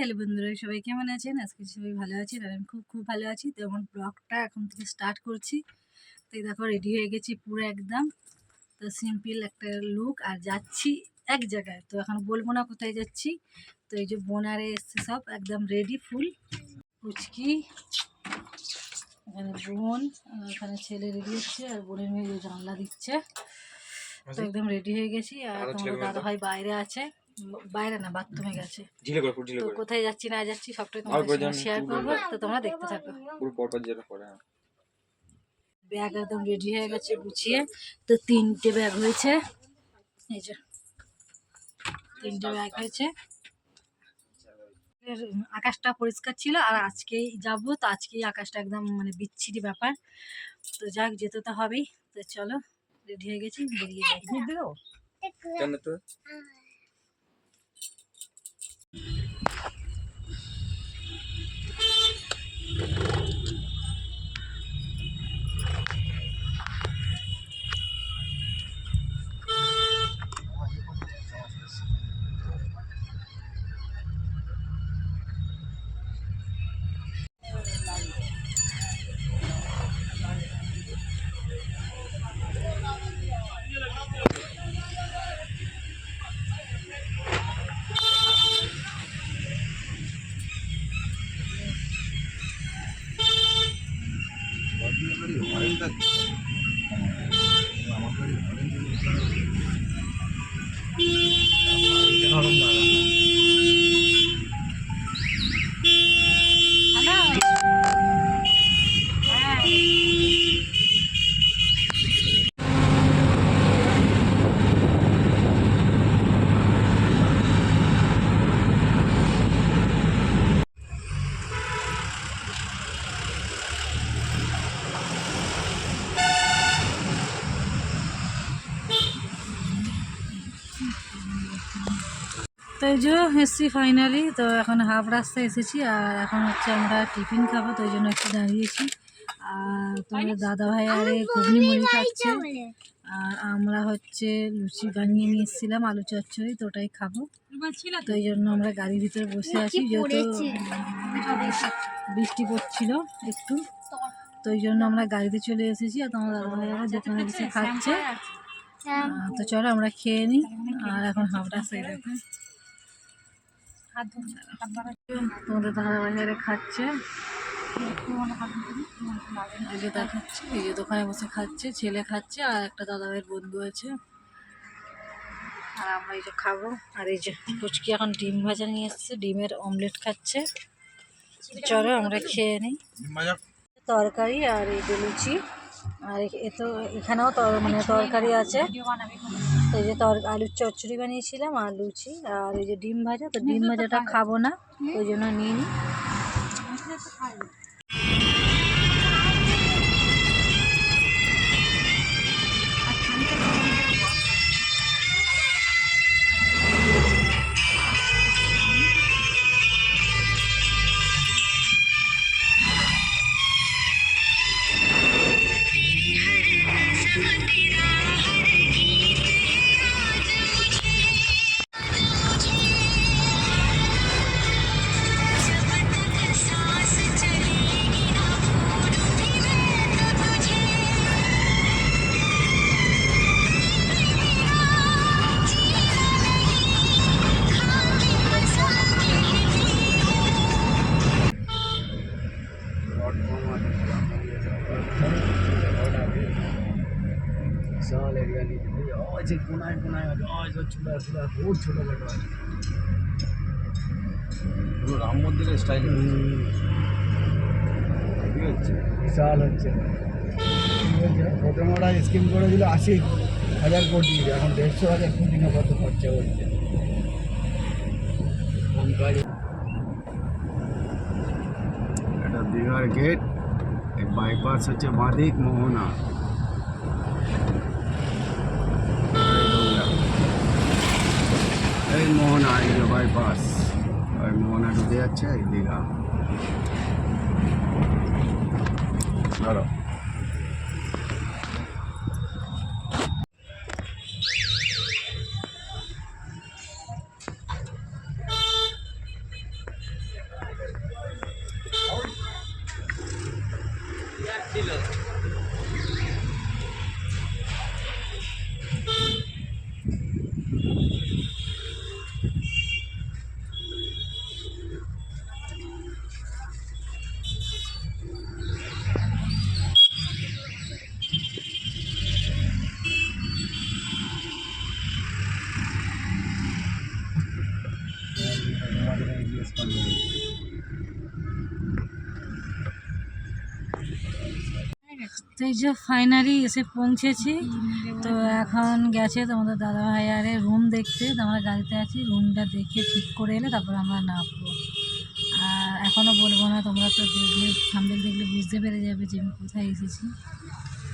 Hello বন্ধুরা সবাই কেমন আছেন? আজকে সবাই ভালো আছেন আর আমি খুব খুব ভালো আছি। তো আমার ব্লগটা এখন থেকে স্টার্ট করছি। তো এই দেখো রেডি হয়ে গেছি পুরো একদম। তো সিম্পল একটা লুক আর যাচ্ছি এক জায়গায়। তো এখন বলব না কোথায় যাচ্ছি। তো এই যে বোনারে এসছে সব একদম রেডি ফুল পুচকি এখানে বোন এখানে ছেলে রেডি হচ্ছে আর বোনের মেয়ে জানলা দিচ্ছে। তো একদম রেডি হয়ে গেছি আর তোমার দাদা ভাই বাইরে আছে। বাইরে না বাথরুমে গেছে। ঝিলে করে ঝিলে তো করে। কোথায় যাচ্ছি না যাচ্ছি সবটাই তোমাদের সঙ্গে শেয়ার করব তো তোমরা দেখতে থাকো। হ্যাঁ। ব্যাগ একদম রেডি হয়ে গেছে গুছিয়ে তো তিনটে ব্যাগ হয়েছে। এই যে তিনটে ব্যাগ হয়েছে। আকাশটা পরিষ্কার ছিল আর আজকেই যাব তো আজকেই আকাশটা একদম মানে বিচ্ছিরি ব্যাপার। তো যাক যেতে তো হবেই। তো চলো রেডি হয়ে গেছি বেরিয়ে যাই। কেন তো হ্যালো হ্যাঁ তো এই যে এসছি ফাইনালি তো এখন হাফ রাস্তায় এসেছি আর এখন হচ্ছে আমরা টিফিন খাব তো ওই জন্য একটু দাঁড়িয়েছি। আর তোমাদের দাদা ভাই আরে ঘুগনি মুড়ি খাচ্ছে। আর আমরা হচ্ছে লুচি বানিয়ে নিয়ে এসেছিলাম আলু চচ্চড়ি তো ওটাই খাব। তো এই জন্য আমরা গাড়ির ভিতরে বসে আছি যেহেতু বৃষ্টি পড়ছিল একটু। তো ওই জন্য আমরা গাড়িতে চলে এসেছি আর তোমার দাদা ভাইয়েরা দোকানে বসে খাচ্ছে। তো চলো আমরা খেয়ে নিই। আর এখন হাফ রাস্তায় দেখো তোমাদের দাদা বাজারে খাচ্ছে। এই যে দেখাচ্ছে এই যে দোকানে বসে খাচ্ছে ছেলে খাচ্ছে আর একটা দাদা ভাইয়ের বন্ধু আছে। আর আমরা এই যে খাব। আর এই যে পুচকি এখন ডিম ভাজা নিয়ে এসছে ডিমের অমলেট খাচ্ছে। চলো আমরা খেয়ে নিই। তরকারি আর এই যে লুচি। আর এ- তো এখানেও মানে তরকারি আছে। এই যে তর আলুর চচ্চড়ি বানিয়েছিলাম আর লুচি আর এই যে ডিম ভাজা তো ডিম ভাজাটা খাব। না ওই জন্য নিয়ে নিই ছোলা ছোলা বহুত ছোলা জায়গা আছে রাম মন্দিরের স্টাইল হচ্ছে। বিশাল হচ্ছে। প্রথমে ওরা স্কিম করে দিল আশি হাজার কোটি এখন দেড়শো হাজার কোটি না কত খরচা হচ্ছে। এটা দীঘার গেট বাইপাস হচ্ছে বাঁদিক মোহনা। এই মোহনা এগুলো বাইপাস ওই মোহনা ঢুকে যাচ্ছে দীঘা। ধরো তো এই যে ফাইনালি এসে পৌঁছেছি। তো এখন গেছে তোমাদের দাদা ভাই আরে রুম দেখতে। তো আমরা গাড়িতে আছি রুমটা দেখে ঠিক করে এলে তারপর আমরা নামবো। আর এখনও বলব না, তোমরা তো দেখলে সামনে দেখলে বুঝতে পেরে যাবে যে আমি কোথায় এসেছি।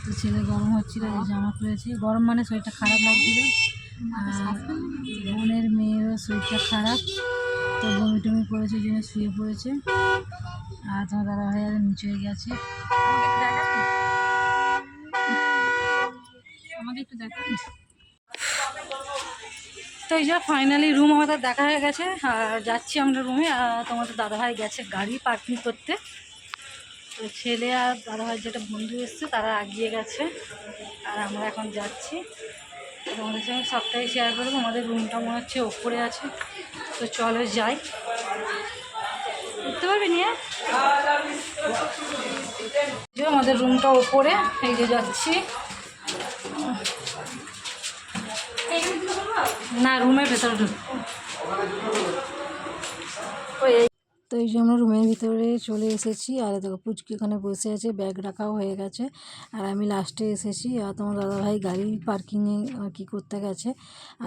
তো ছেলে গরম হচ্ছিল জামা খুলেছি। গরম মানে শরীরটা খারাপ লাগছিল। আর বোনের মেয়েরও শরীরটা খারাপ। তো বমি টমি ওই জন্য শুয়ে পড়েছে। আর তোমার দাদা ভাই আর নিচে গেছে। তো এই যে ফাইনালি রুম আমাদের দেখা হয়ে গেছে। আর যাচ্ছি আমরা রুমে আর তোমাদের দাদাভাই গেছে গাড়ি পার্কিং করতে। তো ছেলে আর দাদাভাই যেটা বন্ধু এসছে, তারা আগিয়ে গেছে। আর আমরা এখন যাচ্ছি। তোমাদের সঙ্গে সবটাই শেয়ার করব। আমাদের রুমটা মনে হচ্ছে ওপরে আছে। তো চলো যাই। উঠতে পারবে নিয়ে? যে আমাদের রুমটা ওপরে, এই যে যাচ্ছি। না রুমের ভেতরে ঢুক। ওই তো এই যে আমরা রুমের ভিতরে চলে এসেছি। আর দেখো, পুচকি ওখানে বসে আছে, ব্যাগ রাখাও হয়ে গেছে। আর আমি লাস্টে এসেছি। আর তোমার দাদাভাই গাড়ি পার্কিংয়ে কি করতে গেছে।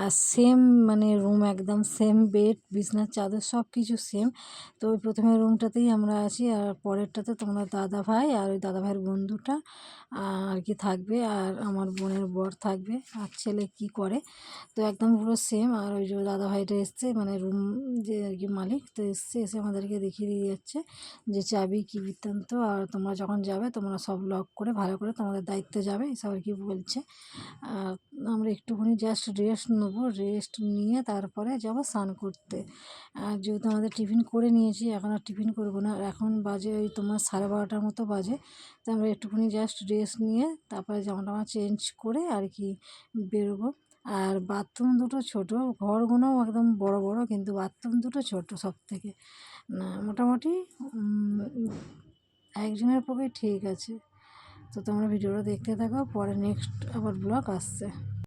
আর সেম মানে রুম একদম সেম বেড বিছনার চাদর সব কিছু সেম তো ওই প্রথমে রুমটাতেই আমরা আছি। আর পরেরটাতে তোমার দাদা ভাই আর ওই দাদা ভাইয়ের বন্ধুটা, আর কি থাকবে। আর আমার বোনের বর থাকবে। আর ছেলে কি করে? তো একদম পুরো সেম আর ওই যে দাদা ভাইটা এসছে মানে রুম যে আর কি মালিক, তো এসছে, এসে আমাদেরকে দেখিয়ে দিয়ে যাচ্ছে যে চাবি কী বৃত্তান্ত আর তোমরা যখন যাবে তোমরা সব লক করে ভালো করে তোমাদের দায়িত্বে যাবে। এসব আর কি বলছে। আর আমরা একটুখানি জাস্ট রেস্ট নেব। রেস্ট নিয়ে তারপরে যাব স্নান করতে। আর যেহেতু আমাদের টিফিন করে নিয়েছি, এখন আর টিফিন করব না। এখন বাজে ওই তোমার সাড়ে বারোটার মতো বাজে। তো আমরা একটুখানি জাস্ট রেস্ট নিয়ে তারপরে জামা টামা চেঞ্জ করে আর কি বেরোবো। আর বাথরুম দুটো ছোটো, ঘরগুলোও একদম বড় বড়, কিন্তু বাথরুম দুটো ছোটো সব থেকে মোটামুটি একজনের পক্ষে ঠিক আছে। তো তোমরা ভিডিওটা দেখতে থাকো, পরে নেক্সট আবার ব্লগ আসছে।